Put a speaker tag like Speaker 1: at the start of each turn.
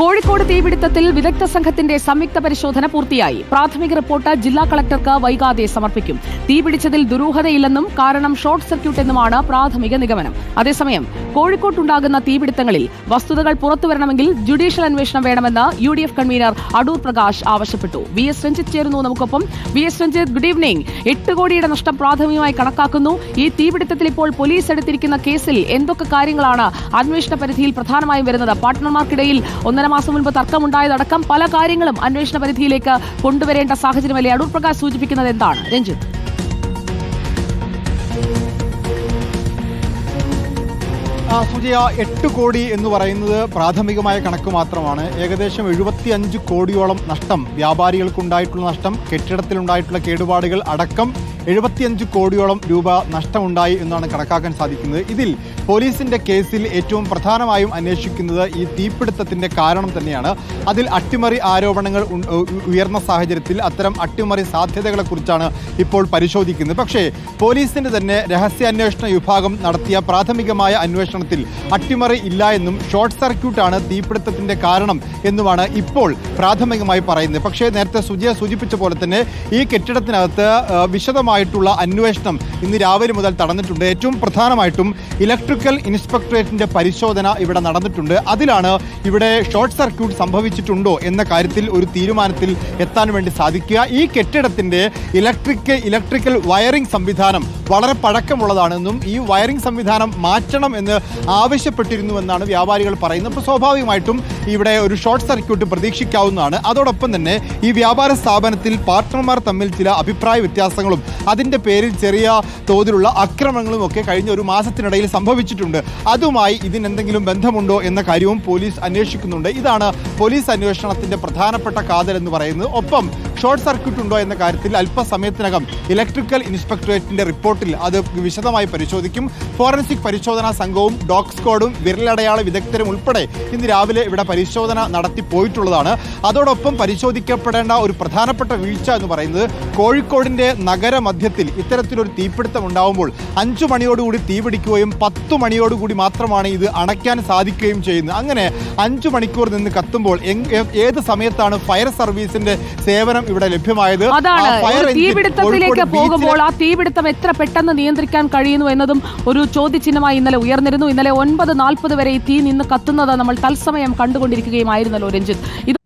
Speaker 1: കോഴിക്കോട് തീപിടുത്തത്തിൽ വിദഗ്ധ സംഘത്തിന്റെ സംയുക്ത പരിശോധന പൂർത്തിയായി. പ്രാഥമിക റിപ്പോർട്ട് ജില്ലാ കളക്ടർക്ക് വൈകാതെ സമർപ്പിക്കും. തീപിടിച്ചതിൽ ദുരൂഹതയില്ലെന്നും കാരണം ഷോർട്ട് സർക്യൂട്ട് എന്നുമാണ് പ്രാഥമിക നിഗമനം. അതേസമയം കോഴിക്കോട്ടുണ്ടാകുന്ന തീപിടുത്തങ്ങളിൽ വസ്തുതകൾ പുറത്തുവരണമെങ്കിൽ ജുഡീഷ്യൽ അന്വേഷണം വേണമെന്ന് U D F convener Adoor Prakash ആവശ്യപ്പെട്ടു. വി എസ് രഞ്ജിത്ത് ചേരുന്നു നമുക്കൊപ്പം. V S Ranjith good evening. എട്ട് കോടിയുടെ നഷ്ടം പ്രാഥമികമായി കണക്കാക്കുന്നു. ഈ തീപിടുത്തത്തിൽ ഇപ്പോൾ പോലീസ് എടുത്തിരിക്കുന്ന കേസിൽ എന്തൊക്കെ കാര്യങ്ങളാണ് അന്വേഷണ പരിധിയിൽ പ്രധാനമായും വരുന്നത്? പാർട്ട്ണർമാർക്കിടയിൽ ഒന്നര മാസം മുൻപ് തർക്കമുണ്ടായതടക്കം പല കാര്യങ്ങളും അന്വേഷണ പരിധിയിലേക്ക് കൊണ്ടുവരേണ്ട സാഹചര്യമല്ലേ അടൂർ പ്രകാശ് സൂചിപ്പിക്കുന്നത് എന്താണ്? രഞ്ജിത്ത്.
Speaker 2: സുജയ എട്ട് കോടി എന്ന് പറയുന്നത് പ്രാഥമികമായ കണക്ക് മാത്രമാണ്. ഏകദേശം എഴുപത്തി അഞ്ച് കോടിയോളം നഷ്ടം വ്യാപാരികൾക്കുണ്ടായിട്ടുള്ള നഷ്ടം കെട്ടിടത്തിലുണ്ടായിട്ടുള്ള കേടുപാടുകൾ അടക്കം എഴുപത്തിയഞ്ച് കോടിയോളം രൂപ നഷ്ടമുണ്ടായി എന്നാണ് കണക്കാക്കാൻ സാധിക്കുന്നത്. ഇതിൽ പോലീസിന്റെ കേസിൽ ഏറ്റവും പ്രധാനമായും അന്വേഷിക്കുന്നത് ഈ തീപിടുത്തത്തിന്റെ കാരണം തന്നെയാണ്. അതിൽ അട്ടിമറി ആരോപണങ്ങൾ ഉയർന്ന സാഹചര്യത്തിൽ അത്തരം അട്ടിമറി സാധ്യതകളെക്കുറിച്ചാണ് ഇപ്പോൾ പരിശോധിക്കുന്നത്. പക്ഷേ പോലീസിന്റെ തന്നെ രഹസ്യാന്വേഷണ വിഭാഗം നടത്തിയ പ്രാഥമികമായ അന്വേഷണത്തിൽ അട്ടിമറി ഇല്ല എന്നും ഷോർട്ട് സർക്യൂട്ടാണ് തീപിടുത്തത്തിന്റെ കാരണം എന്നുമാണ് ഇപ്പോൾ പ്രാഥമികമായി പറയുന്നത്. പക്ഷേ നേരത്തെ സുജയ സൂചിപ്പിച്ച പോലെ തന്നെ ഈ കെട്ടിടത്തിനകത്ത് ആ, വിശദമായിട്ടുള്ള അന്വേഷണം ഇന്ന് രാവിലെ മുതൽ നടന്നിട്ടുണ്ട്. ഏറ്റവും പ്രധാനമായിട്ടും ഇലക്ട്രിക്കൽ ഇൻസ്പെക്ടറേറ്റിന്റെ പരിശോധന ഇവിടെ നടന്നിട്ടുണ്ട്. അതിലാണ് ഇവിടെ ഷോർട്ട് സർക്യൂട്ട് സംഭവിച്ചിട്ടുണ്ടോ എന്ന കാര്യത്തിൽ ഒരു തീരുമാനത്തിൽ എത്താൻ വേണ്ടി സാധിക്കുക. ഈ കെട്ടിടത്തിന്റെ ഇലക്ട്രിക് ഇലക്ട്രിക്കൽ വയറിംഗ് സംവിധാനം വളരെ പഴക്കമുള്ളതാണെന്നും ഈ വയറിംഗ് സംവിധാനം മാറ്റണം എന്ന് ആവശ്യപ്പെട്ടിരുന്നുവെന്നാണ് വ്യാപാരികൾ പറയുന്നത്. അപ്പോൾ സ്വാഭാവികമായിട്ടും ഇവിടെ ഒരു ഷോർട്ട് സർക്യൂട്ട് പ്രതീക്ഷിക്കാവുന്നതാണ്. അതോടൊപ്പം തന്നെ ഈ വ്യാപാര സ്ഥാപനത്തിൽ പാർട്ട്ണർമാർ തമ്മിൽ ചില അഭിപ്രായ വ്യത്യാസങ്ങളും അതിന്റെ പേരിൽ ചെറിയ തോതിലുള്ള അക്രമങ്ങളും ഒക്കെ കഴിഞ്ഞ ഒരു മാസത്തിനിടയിൽ സംഭവിച്ചിട്ടുണ്ട്. അതുമായി ഇതിനെന്തെങ്കിലും ബന്ധമുണ്ടോ എന്ന കാര്യവും പോലീസ് അന്വേഷിക്കുന്നുണ്ട്. ഇതാണ് പോലീസ് അന്വേഷണത്തിന്റെ പ്രധാനപ്പെട്ട കാതൽ എന്ന് പറയുന്നത്. ഒപ്പം ഷോർട്ട് സർക്യൂട്ട് ഉണ്ടോ എന്ന കാര്യത്തിൽ അല്പസമയത്തിനകം ഇലക്ട്രിക്കൽ ഇൻസ്പെക്ടറേറ്റിന്റെ റിപ്പോർട്ടിൽ അത് വിശദമായി പരിശോധിക്കും. ഫോറൻസിക് പരിശോധനാ സംഘവും ഡോഗ് സ്ക്വാഡും വിരലടയാള വിദഗ്ധരും ഉൾപ്പെടെ ഇന്ന് രാവിലെ ഇവിടെ പരിശോധന നടത്തി പോയിട്ടുള്ളതാണ്. അതോടൊപ്പം പരിശോധിക്കപ്പെടേണ്ട ഒരു പ്രധാനപ്പെട്ട വീഴ്ച എന്ന് പറയുന്നത് കോഴിക്കോടിന്റെ നഗരമധ്യത്തിൽ ഇത്തരത്തിലൊരു തീപിടുത്തം ഉണ്ടാവുമ്പോൾ അഞ്ചു മണിയോടുകൂടി തീ പിടിക്കുകയും പത്തു മണിയോടുകൂടി മാത്രമാണ് ഇത് അണയ്ക്കാൻ സാധിക്കുകയും ചെയ്യുന്നത്. അങ്ങനെ അഞ്ചു മണിക്കൂർ നിന്ന് കത്തുമ്പോൾ ഏത് സമയത്താണ് ഫയർ സർവീസിന്റെ സേവനം ഇവിടെ ലഭ്യമായത്.
Speaker 1: അതാണ്. തീപിടുത്തത്തിലേക്ക് പോകുമ്പോൾ ആ തീപിടുത്തം എത്ര പെട്ടെന്ന് നിയന്ത്രിക്കാൻ കഴിയുന്നു എന്നതും ഒരു ചോദ്യചിഹ്നമായി ഇന്നലെ ഉയർന്നിരുന്നു. ഇന്നലെ ഒൻപത് നാൽപ്പത് വരെ ഈ തീ നിന്ന് കത്തുന്നത് നമ്മൾ തത്സമയം കണ്ടുകൊണ്ടിരിക്കുകയുമായിരുന്നല്ലോ രഞ്ജിത്ത്.